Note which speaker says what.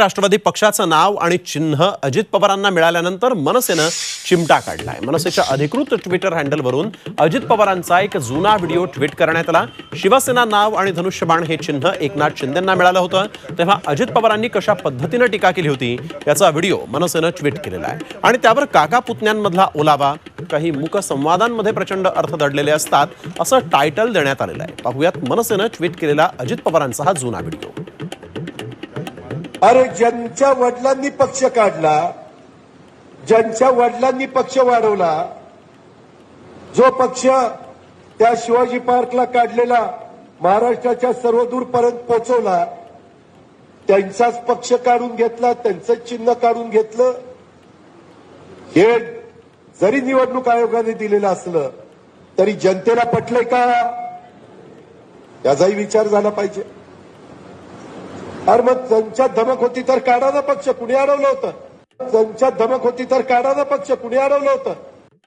Speaker 1: राष्ट्रवादी पक्षाचं नाव आणि चिन्ह अजित पवारांना मिळाल्यानंतर मनसेनं चिमटा काढलाय. मनसेच्या अधिकृत ट्विटर हँडलवरून अजित पवारांचा एक जुना व्हिडिओ ट्विट करण्यात आला. शिवसेना नाव आणि धनुष्यबाण हे चिन्ह एकनाथ शिंदेंना मिळालं होतं. तेव्हा अजित पवारांनी कशा पद्धतीनं टीका केली होती याचा व्हिडिओ मनसेनं ट्विट केलेला आहे. आणि त्यावर काका पुतण्यांमधला ओलावा काही मुकसंवादांमध्ये प्रचंड अर्थ दडलेले असतात असं टायटल देण्यात आलेलं आहे. पाहुयात मनसेनं ट्विट केलेला अजित पवारांचा हा जुना व्हिडिओ.
Speaker 2: अरे ज्यांच्या वडिलांनी पक्ष काढला ज्यांच्या वडिलांनी पक्ष वाढवला जो पक्ष त्या शिवाजी पार्कला काढलेला महाराष्ट्राच्या सर्वदूरपर्यंत पोहोचवला त्यांचाच पक्ष काढून घेतला त्यांचंच चिन्ह काढून घेतलं हे जरी निवडणूक आयोगाने दिलेलं असलं तरी जनतेला पटलंय का? याचाही विचार झाला पाहिजे. अरे मग ज्यांच्या धमक होती तर काढा ना पक्ष. कुणी अडवलं होतं? त्यांच्यात धमक होती तर काढा ना पक्ष. कुणी अडवलं होतं?